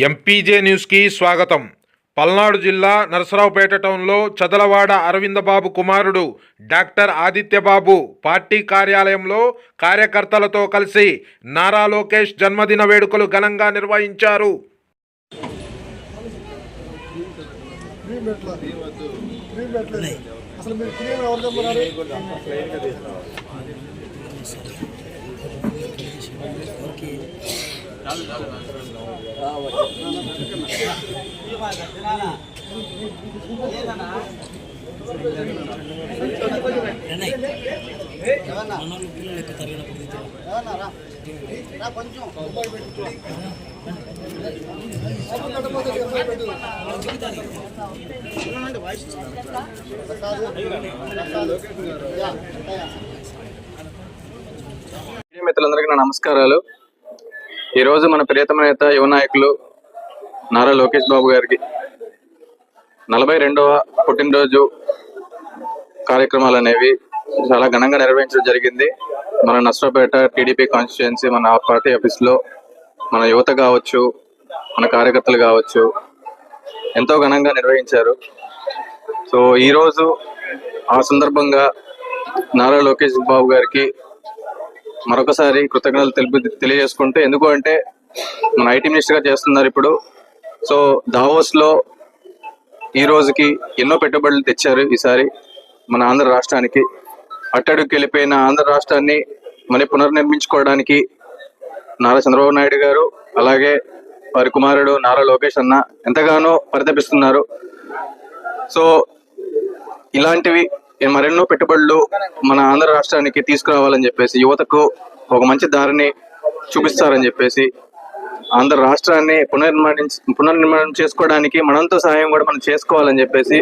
MPJ న్యూస్కి స్వాగతం. పల్నాడు జిల్లా నరసరావుపేట టౌన్లో చదలవాడ అరవిందబాబు కుమారుడు డాక్టర్ ఆదిత్యబాబు పార్టీ కార్యాలయంలో కార్యకర్తలతో కలిసి నారా లోకేష్ జన్మదిన వేడుకలు ఘనంగా నిర్వహించారు. అసలు మిత్రులందరికీ నా నమస్కారాలు. ఈరోజు మన ప్రియతమ నేత యువ నాయకులు నారా లోకేష్ బాబు గారికి నలభై రెండవ పుట్టినరోజు కార్యక్రమాలు అనేవి చాలా ఘనంగా నిర్వహించడం జరిగింది. మన నష్టపేట టీడీపీ కాన్స్టిట్యుయెన్సీ మన పార్టీ ఆఫీస్లో మన యువత కావచ్చు మన కార్యకర్తలు కావచ్చు ఎంతో ఘనంగా నిర్వహించారు. సో ఈరోజు ఆ సందర్భంగా నారా లోకేష్ బాబు గారికి మరొకసారి కృతజ్ఞతలు తెలుపు తెలియజేసుకుంటూ ఎందుకు అంటే మన ఐటీ మినిస్టర్గా చేస్తున్నారు ఇప్పుడు. సో దావోస్లో ఈ రోజుకి ఎన్నో పెట్టుబడులు తెచ్చారు ఈసారి మన ఆంధ్ర రాష్ట్రానికి. అట్టడుకు వెళ్ళిపోయిన ఆంధ్ర రాష్ట్రాన్ని మళ్ళీ పునర్నిర్మించుకోవడానికి నారా చంద్రబాబు నాయుడు గారు అలాగే వారి కుమారుడు నారా లోకేష్ అన్న ఎంతగానో పరితపిస్తున్నారు. సో ఇలాంటివి మరెన్నో పెట్టుబడులు మన ఆంధ్ర రాష్ట్రానికి తీసుకురావాలని చెప్పేసి యువతకు ఒక మంచి దారిని చూపిస్తారని చెప్పేసి ఆంధ్ర రాష్ట్రాన్ని పునర్నిర్మాణించి పునర్నిర్మాణం చేసుకోవడానికి మనంతో సహాయం కూడా మనం చేసుకోవాలని చెప్పేసి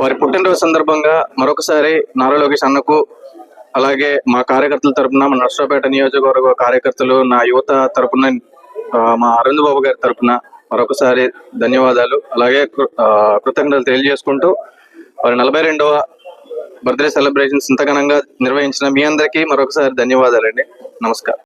వారి పుట్టినరోజు సందర్భంగా మరొకసారి నారా లోకేష్ అన్నకు అలాగే మా కార్యకర్తల తరపున మన నర్సరాపేట నియోజకవర్గ కార్యకర్తలు నా యువత తరపున మా అరుణ్ బాబు గారి తరపున మరొకసారి ధన్యవాదాలు. అలాగే కృతజ్ఞతలు తెలియజేసుకుంటూ వారి నలభై రెండవ బర్త్డే సెలబ్రేషన్స్ ఇంత ఘనంగా నిర్వహించిన మీ అందరికీ మరొకసారి ధన్యవాదాలండి. నమస్కారం.